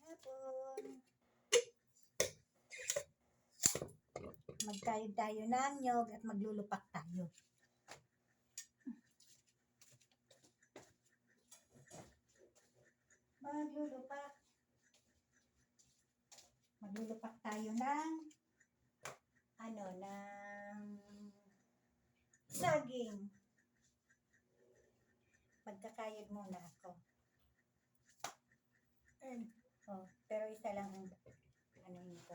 hapon. Magkayod tayo ng nyog at maglulupak tayo. Maglulupak. Maglulupak tayo ng ano, ng saging. Magkakayod muna ako. Oh, pero isa lang ang ano nito.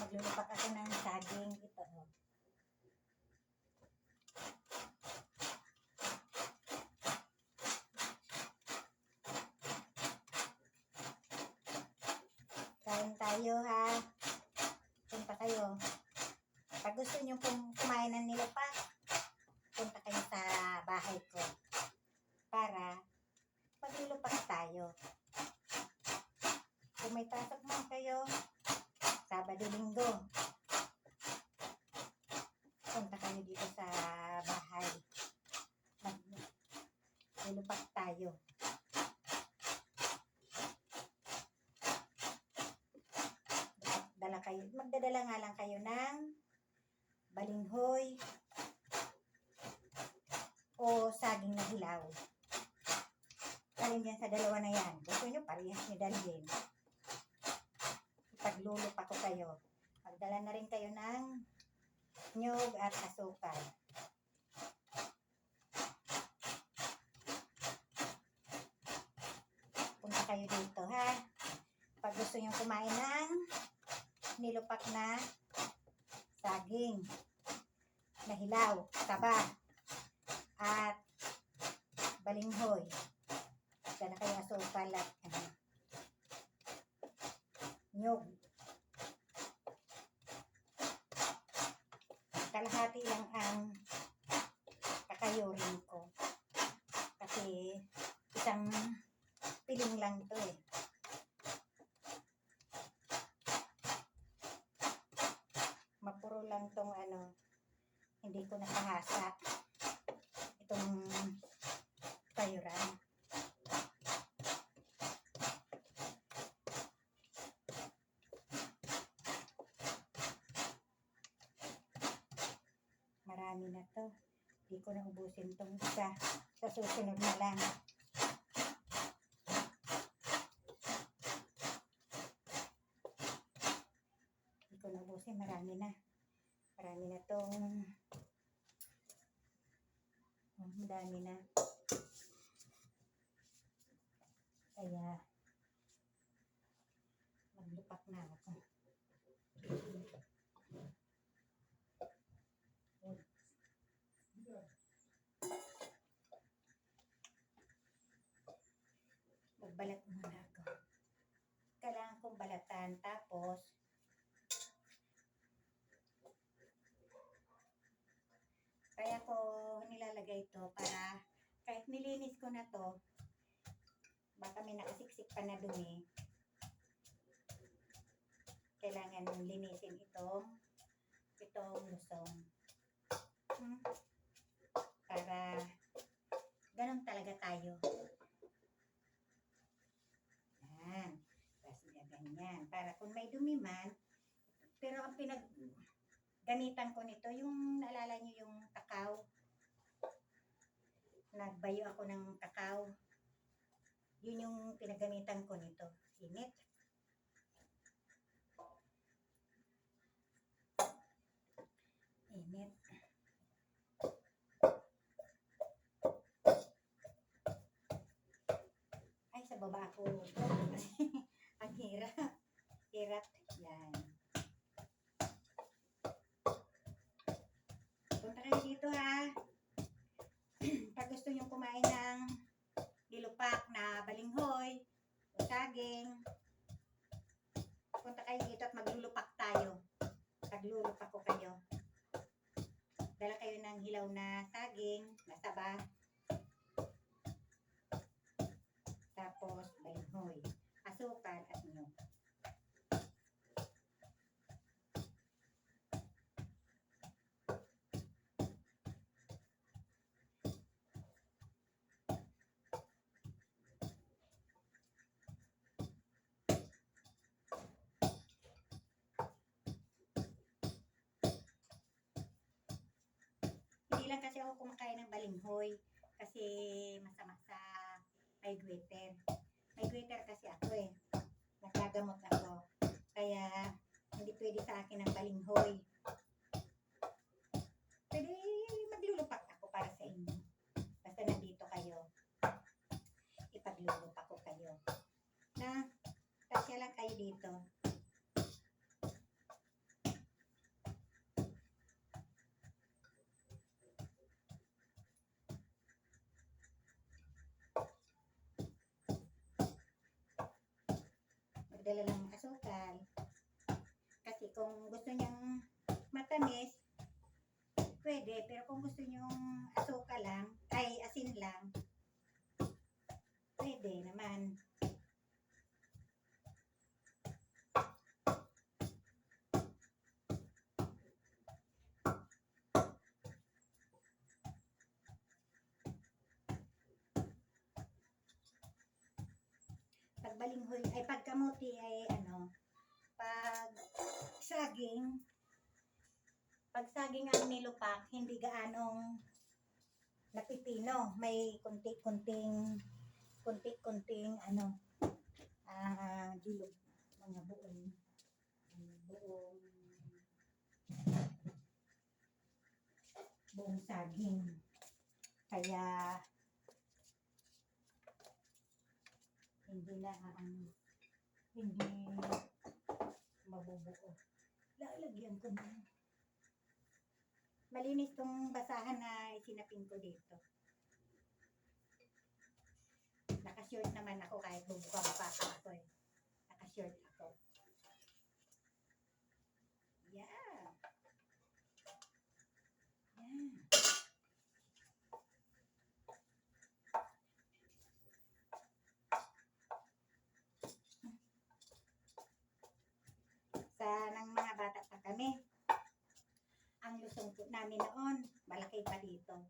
Maglulupak ako ng saging. Ito, oh. Kain tayo ha. Punta kayo. Pag gusto nyo pong kumain ng nilupa, punta kayo sa bahay ko. Para maglulupak tayo. Kung may pasok man kayo, Sabado Linggo, punta kayo dito sa bahay. Maglulupak tayo. dala kayo, magdadala nga lang kayo ng balinghoy o saging na hilaw. Alin yan sa dalawa na yan. Gusto nyo, parehas nyo dalhin. Paglulupa ko kayo. Magdala na rin kayo ng nyog at asukal. Punta kayo dito, ha? Pag gusto nyo kumain ng nilupak na saging na hilaw, taba, at balinghoy. Dala kayo asukal at ano, nyog. Kalahati lang ang kakayurin ko. Kasi isang piling lang to eh. mapuro lang tong ano, hindi ko nakahasa itong kayuran. Marami na to. Hindi ko na ubusin tong isa. Sa susunod na lang. Hindi ko na ubusin. Marami na. Marami na tong oh, madami na. Kaya maglupak na ako. Magbalat muna ako. Kailangan kong balatan tapos Kaya ko nilalagay ito para kahit nilinis ko na to, baka may nakasiksik pa na dumi. Kailangan linisin itong itong lusong. Hmm? Para ganun talaga tayo. Yan. Tapos ganyan. Para kung may dumi man, pero ang pinag gamitan ko nito, yung naalala nyo yung kakao. Nagbayo ako ng kakao. Yun yung pinagamitan ko nito. Init. Init. Ay, sa baba ako. Ng hilaw na saging, na Hindi lang kasi ako kumakain ng balinghoy kasi masama sa. May goiter kasi ako eh. Naggagamot ako. Kaya hindi pwede sa akin ang balinghoy. Pwede maglulupak ako para sa inyo. Basta nandito kayo. Ipaglulupak ko kayo. Na, tasya lang kayo dito. Lang ng asukal. Kasi kung gusto niyang matamis, pwede. Pero kung gusto niyong asukal lang, ay asin lang, pwede naman. Pag balinghoy, ay pag kamuti ay ano, pag saging, pag saging ang nilupak, hindi gaanong napipino. May kunti-kunting, kunti-kunting ano, ah, gilog, mga buong, ano, buong, buong saging. Kaya, hindi na ang hindi mabubuo. Lalagyan ko na. Malinis tong basahan na isinapin ko dito. Nakashort naman ako kahit bubuka pa ako eh. Nakashort ako. Yeah. Yeah. sa nang mga bata pa kami. Po namin noon, malaki pa dito.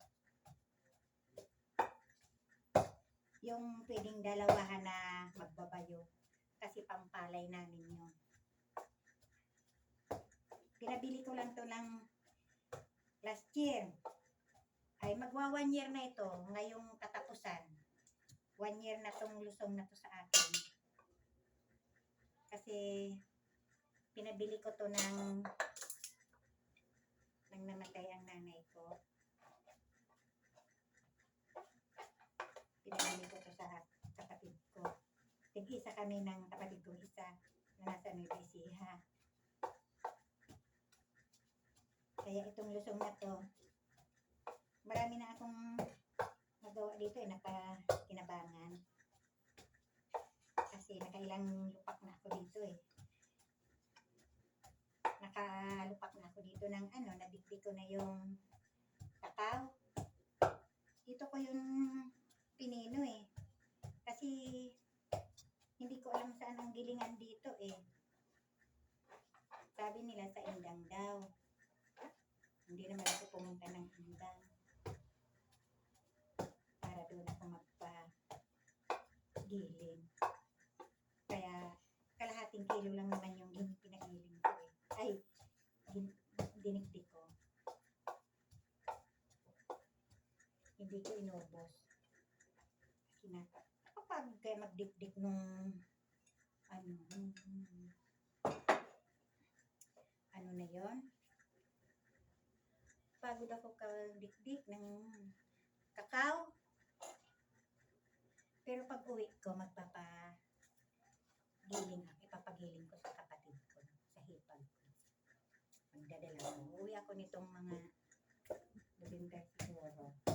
Yung pwedeng dalawahan na magbabayo kasi pampalay namin yun. Pinabili ko lang to ng last year. Ay magwa one year na ito, ngayong katapusan. One year na tong lusong na to sa akin. Kasi pinabili ko to ng nang namatay ang nanay ko. Pinabili ko to sa kapatid ko. Tig-isa kami ng kapatid ko isa na nasa Nueva Ecija. Kaya itong lusong na to, marami na akong nagawa dito eh, napakinabangan. Kasi nakailang lupak na ako dito eh nakalupak na ako dito ng ano, nabigbi ko na yung kakao. Dito ko yung pinino eh. Kasi hindi ko alam saan ang gilingan dito eh. Sabi nila sa Indang daw. Hindi naman ako pumunta ng Indang. Para doon ako magpa-giling. Kaya kalahating kilo lang naman yung gin- pinagiling ko eh. Ay, gin- dinikdik ko. Hindi ko inubos. Kasi na, kapag kaya magdikdik nung ano, ano na yon Pagod ako kagdikdik ng kakao. Pero pag uwi ko, magpapa giling ako, ipapagiling ko sa kapatid ko, sa hipag ko. Magdadala ko. Uwi ako nitong mga November siguro.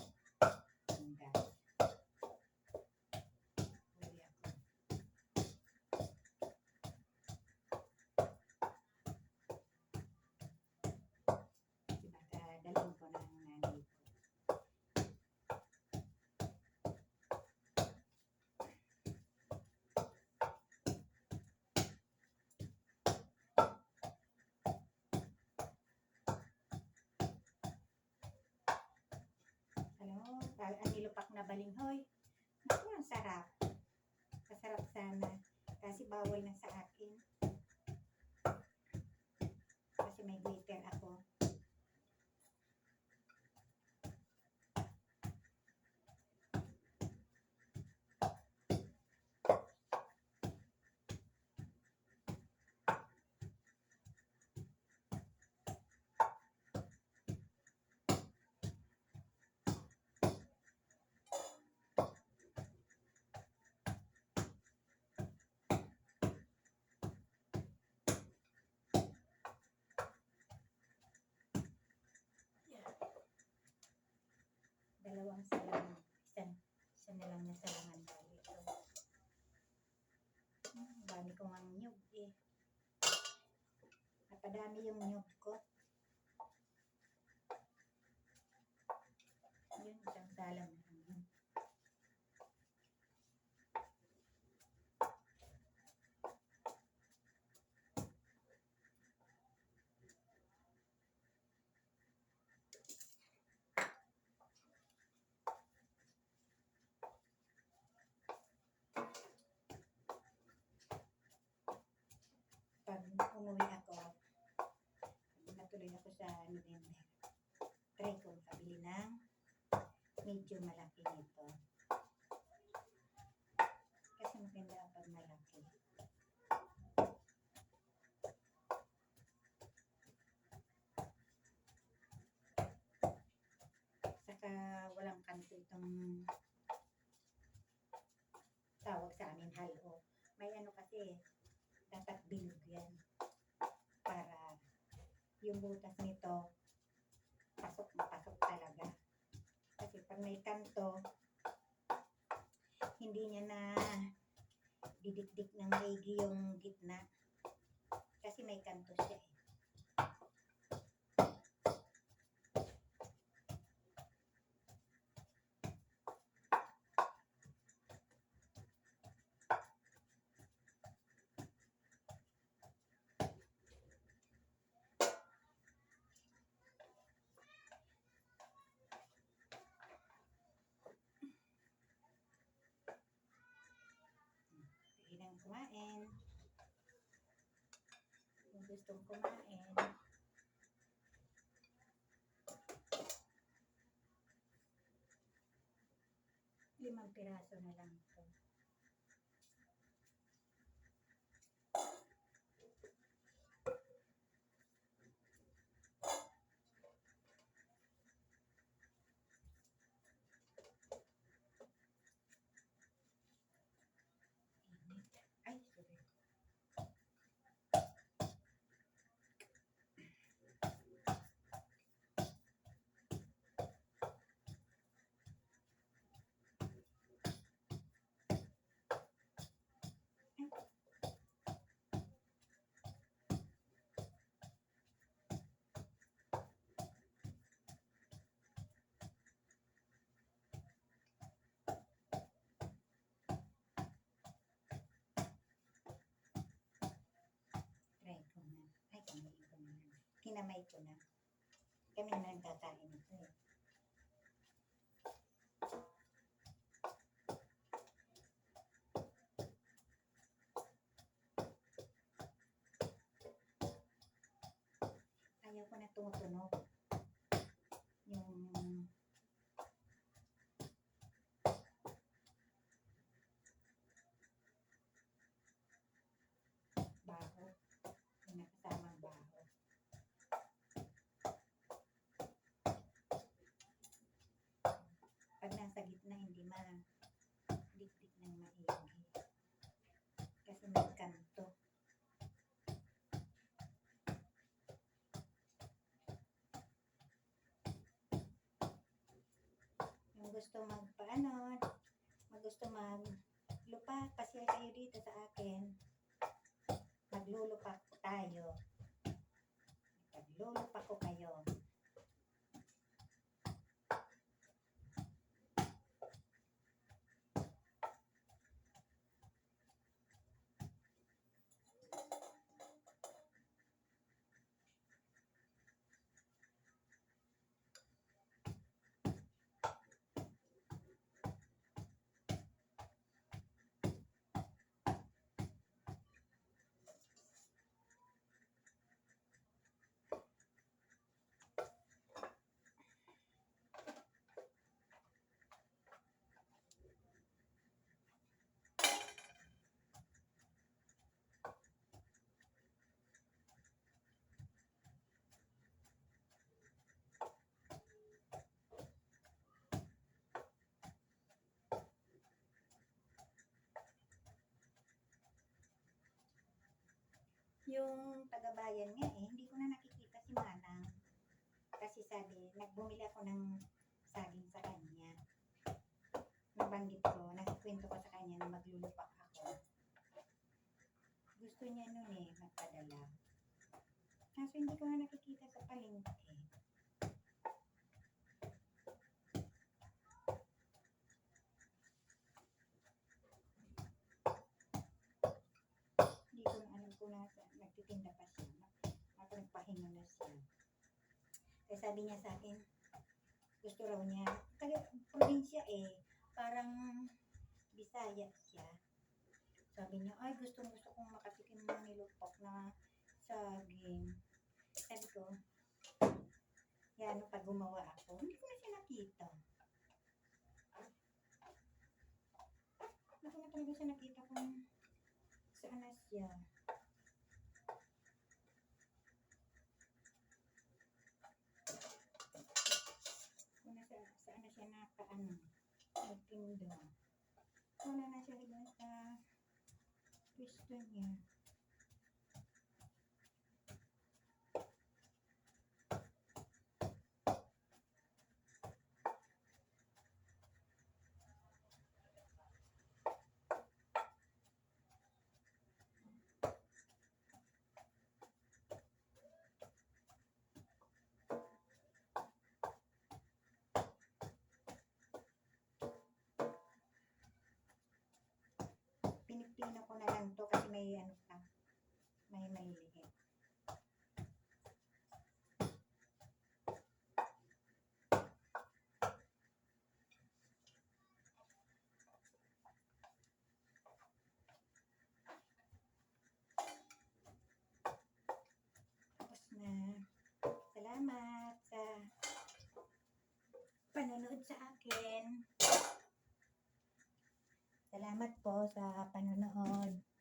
Ang nilupak na balinghoy. Naku, ang sarap. Masarap sana. Kasi bawal na sa akin. Kasi may glitter ako. Dalawang salangan. Isa, isa na lang na salangan bali ito. Hmm, dami ko ang nyug eh. Napadami yung nyug ko. Yun, isang salang na lang yun. pag umuwi ako, natuloy ako sa November, try kong kabili ng medyo malaki nito. Kasi maganda pag malaki. Saka walang kanto itong tawag sa amin halo. May ano kasi, dapat bilog yan para yung butas nito pasok na pasok talaga. Kasi pag may kanto hindi niya na didikdik ng maigi yung gitna. Kasi may kanto siya eh Kumain. Kung gustong kumain. Limang piraso na lang ito Init. Ay, sorry. Try ko na. Ay, kinamay ko na. Kinamay ko na. Kami na lang kakain ito eh. Ayaw ko na tumutunog. Yung baho. Yung nakasamang baho. Pag nasa gitna, hindi ma dikdik ng maigi. Kasi may kanto. Yung gusto magpaano, mag gusto mag lupa, pasya kayo dito sa akin. Maglulupak tayo. Maglulupak ko kayo. Yung taga-bayan nga eh, hindi ko na nakikita si Manang. Kasi sabi, nagbumili ako ng saging sa kanya. nabanggit ko, nagkwento ko sa kanya na maglulupak ako. Gusto niya nun eh, magpadala. Kaso hindi ko nga nakikita sa palengke. Hindi ko na alam kung nasa, nagtitinda pa siya. Ako nagpahinga na siya. Kaya sabi niya sa akin, gusto raw niya, taga probinsya eh, parang Bisaya siya. Sabi niya, ay gusto gusto kong makatikim ng nilupok na saging. Sabi ko, yan, pag gumawa ako, hindi ko na siya nakita. Hindi ko na talaga siya nakita kung saan na siya. Kung nasa, saan na siya nakaano, nagtinda. Wala na siya doon sa pwesto niya. Pinipino ko na lang to kasi may ano pa, may maliliit. Tapos na. Salamat sa panonood sa akin. Salamat po sa panonood.